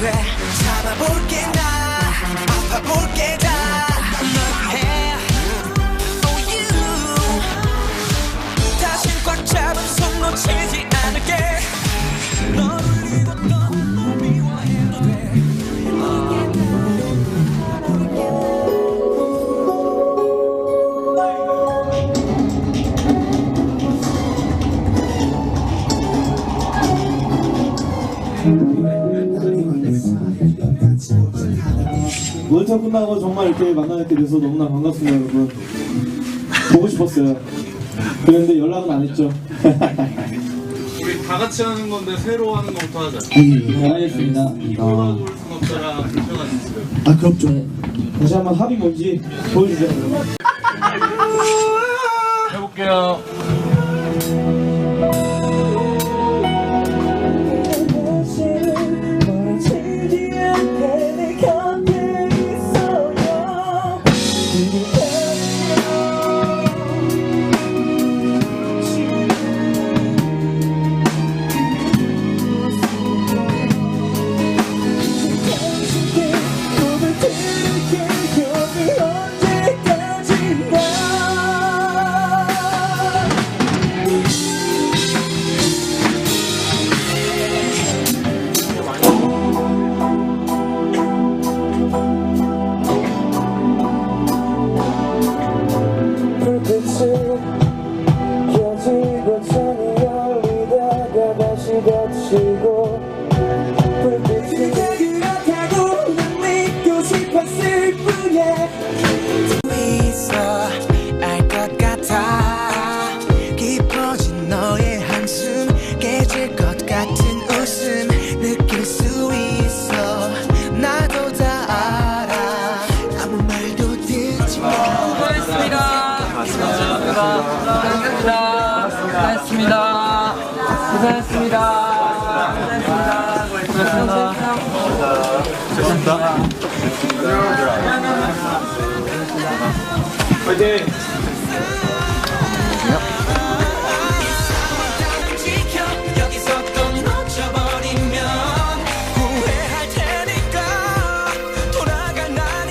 돼. 잡아볼게 나. 아파볼게 다 월차 끝나고 정말 이렇게 만나뵙게 돼서 너무나 반갑습니다, 여러분. 보고 싶었어요. 그런데 연락은 안 했죠. 우리 다 같이 하는 건데 새로 하는 것부터 하자. 네, 알겠습니다. 올. 불편한 있어요. 아, 그렇죠. 다시 한번 합이 뭔지. 여러분. 해볼게요. 지켜 여기서 또 놓쳐버리면 후회할 테니까 돌아간다니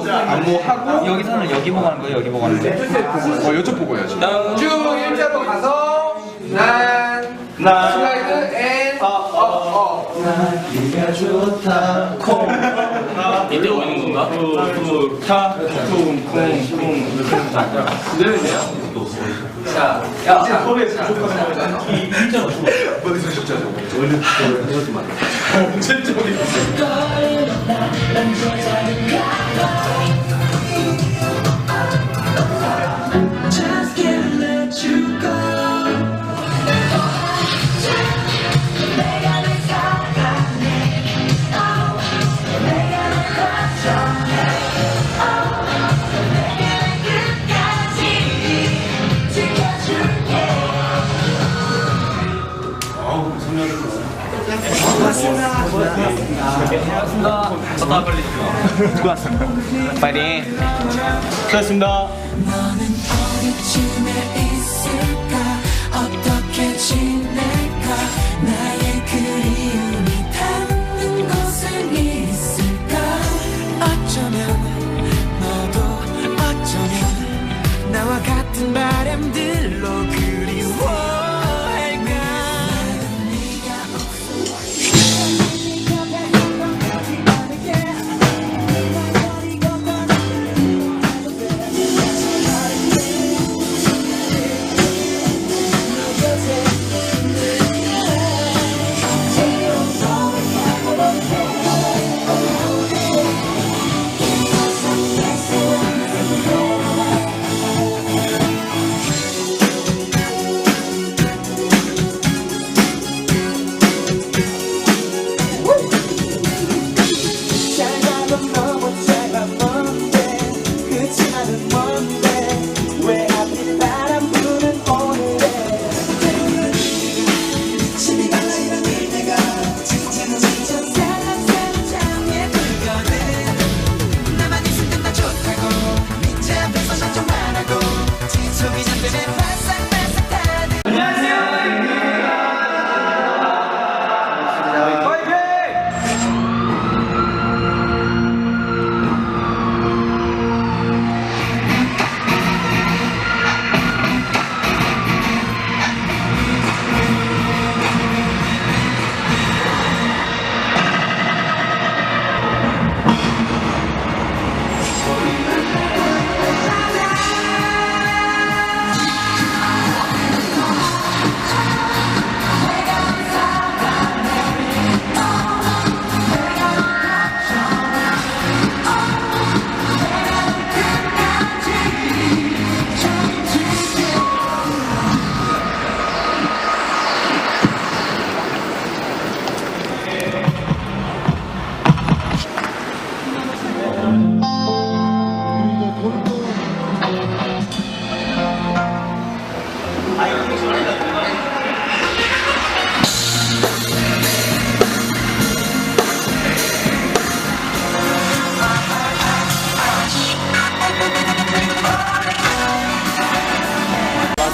까 여기서는 여기 보고 하는 거예요? 여기 보고 하는 거예요? 어, 이쪽 보고 해야지. 쭉 일자로 가서 난나 슬라이드 앤 어어 이때 오는 건가? 타, 쿵, 쿵, 쿵. Just 나 빨리. 파이팅. 수고하셨습니다.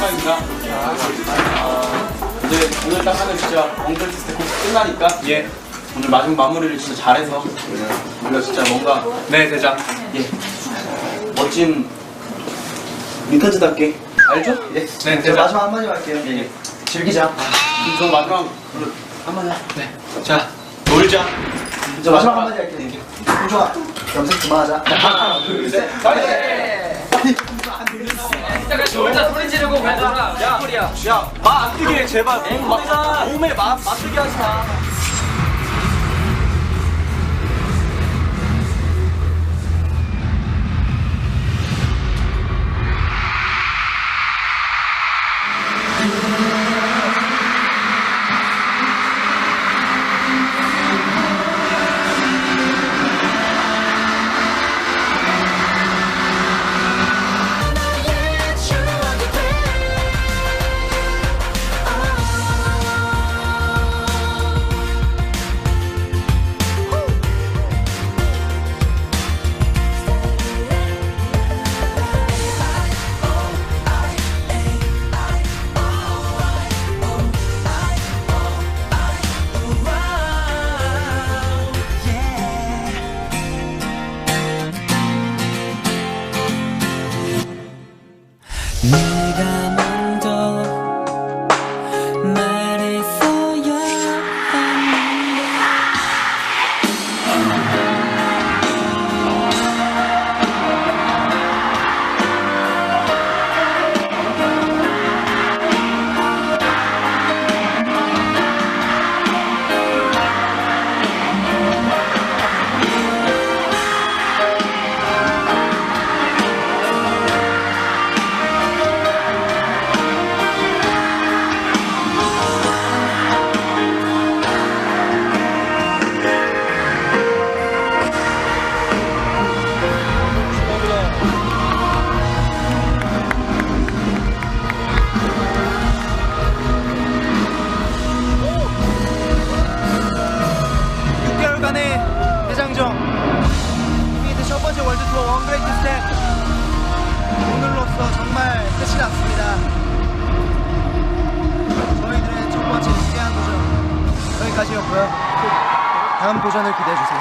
오랜만입니다. 어, 이제 오늘 딱 하는 진짜 엉클 테스트 곧 끝나니까 예. 오늘 마지막 마무리를 진짜 잘해서 우리가 진짜 뭔가 네 대장. 예 멋진 리턴즈답게 알죠? 예. 네 대장. 마지막 한마디 할게요. 예, 예. 즐기자. 저 마지막 한마디 할. 네. 자 놀자. 저 마지막 한마디 할게요. 좋아. 염색 그만하자. 하나 둘 셋. 놀자 소리 지르고 가자. 야, 소리야. 야 마안 뜨게 제발. 몸에 마 맞뜨게 하지 마. 끝이 났습니다. 저희들의 첫 번째 위대한 도전 여기까지였고요. 다음 도전을 기대해주세요